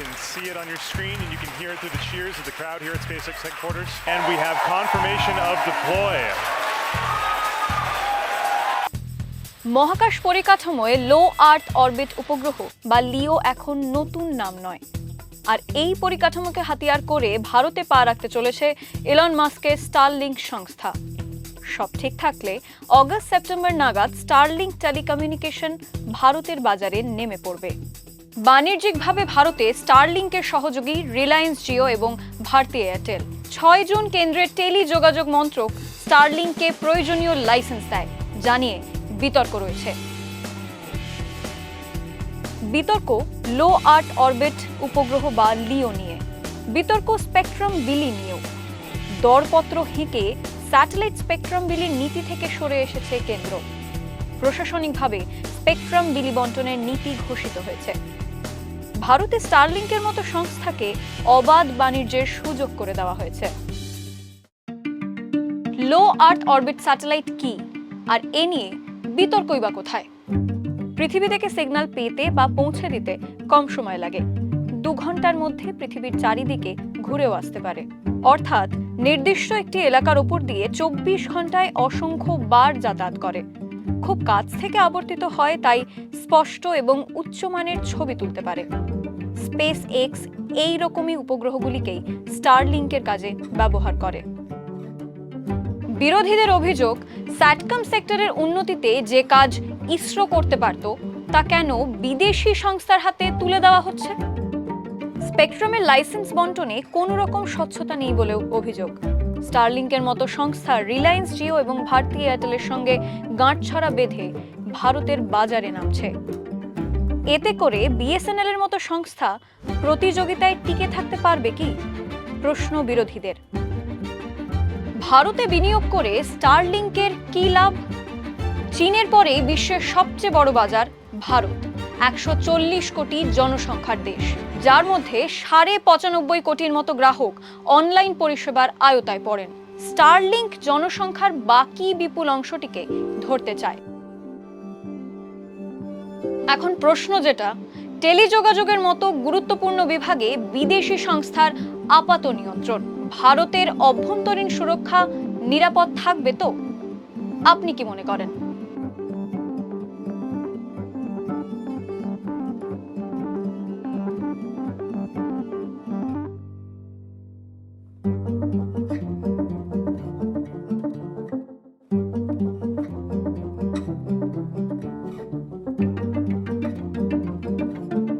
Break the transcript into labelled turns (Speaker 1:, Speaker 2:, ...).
Speaker 1: can see it on your screen and you can hear it through the cheers of the crowd here at SpaceX headquarters. And we have confirmation of deploy.
Speaker 2: মহাকাশ পরিকাঠামোয় লো আর্থ orbit উপগ্রহ, বা লিও এখন নতুন নাম নয় আর এই পরিকাঠামোকে হাতিয়ার করে ভারতে পা রাখতে চলেছে এলন মাস্কের স্টারলিংক সংস্থা সব ঠিক থাকলে অগস্ট সেপ্টেম্বর নাগাদ স্টারলিংক টেলিকমিউনিকেশন ভারতের বাজারে নেমে পড়বে বাণিজ্যিকভাবে ভারতে স্টারলিংকের সহযোগী রিলায়েন্স জিও এবং ভারতী এয়ারটেল। ছয় জন কেন্দ্রের টেলি যোগাযোগ মন্ত্রক স্টারলিংকে প্রয়োজনীয় লাইসেন্স দেয়, জানিয়ে বিতর্ক রয়েছে। বিতর্ক, লো আর্ট অরবিট উপগ্রহ বা লিও নিয়ে। বিতর্ক স্পেকট্রাম বিলি নিয়েও। দরপত্র হেঁকে স্যাটেলাইট স্পেকট্রাম বিলির নীতি থেকে সরে এসেছে কেন্দ্র। প্রশাসনিকভাবে স্পেকট্রাম বিলি বন্টনের নীতি ঘোষিত হয়েছে। ভারতে স্টারলিংকের মতো সংস্থাকে অবাধ বাণিজ্যের সুযোগ করে দেওয়া হয়েছে। লো আর্থ অরবিট স্যাটেলাইট কি? আর এ নিয়ে বিতর্কই বা কোথায়? পৃথিবী থেকে সিগন্যাল পেতে বা পৌঁছে দিতে কম সময় লাগে। দু ঘণ্টার মধ্যে পৃথিবীর চারিদিকে ঘুরেও আসতে পারে। অর্থাৎ নির্দিষ্ট একটি এলাকার উপর দিয়ে চব্বিশ ঘন্টায় অসংখ্য বার যাতায়াত করে। খুব কাছ থেকে আবর্তিত হয়, তাই স্পষ্ট এবং উচ্চমানের ছবি তুলতে পারে। স্পেস এক্স এই রকমই উপগ্রহগুলিকেই স্টারলিংকের কাজে ব্যবহার করে। বিরোধীদের অভিযোগ স্যাটকম সেক্টরের উন্নতিতে যে কাজ ইসরো করতে পারত, তা কেন বিদেশি সংস্থার হাতে তুলে দেওয়া হচ্ছে? স্পেকট্রামের লাইসেন্স বন্টনে কোনো রকম স্বচ্ছতা নেই বলেও অভিযোগ। স্টারলিংকের মতো সংস্থা রিলায়েন্স জিও এবং ভারতী এয়ারটেলের সঙ্গে গাঁটছড়া বেঁধে ভারতের বাজারে নামছে। এতে করে বিএসএনএল এর মতো সংস্থা প্রতিযোগিতায় টিকে থাকতে পারবে কি? প্রশ্ন বিরোধীদের। ভারতে বিনিয়োগ করে স্টারলিংকের কি লাভ? চীনের পরে বিশ্বের সবচেয়ে বড় বাজার ভারত। একশো চল্লিশ কোটি জনসংখ্যার দেশ। যার মধ্যে সাড়ে পঁচানব্বই কোটির মতো গ্রাহক অনলাইন পরিষেবার আয়তায় পড়েন। স্টারলিংক জনসংখ্যার বাকি বিপুল অংশটিকে ধরতে চায়। এখন প্রশ্ন যেটা, টেলিযোগাযোগের মতো গুরুত্বপূর্ণ বিভাগে বিদেশি সংস্থার আপাত নিয়ন্ত্রণ, ভারতের অভ্যন্তরীণ সুরক্ষা নিরাপদ থাকবে তো? আপনি কি মনে করেন?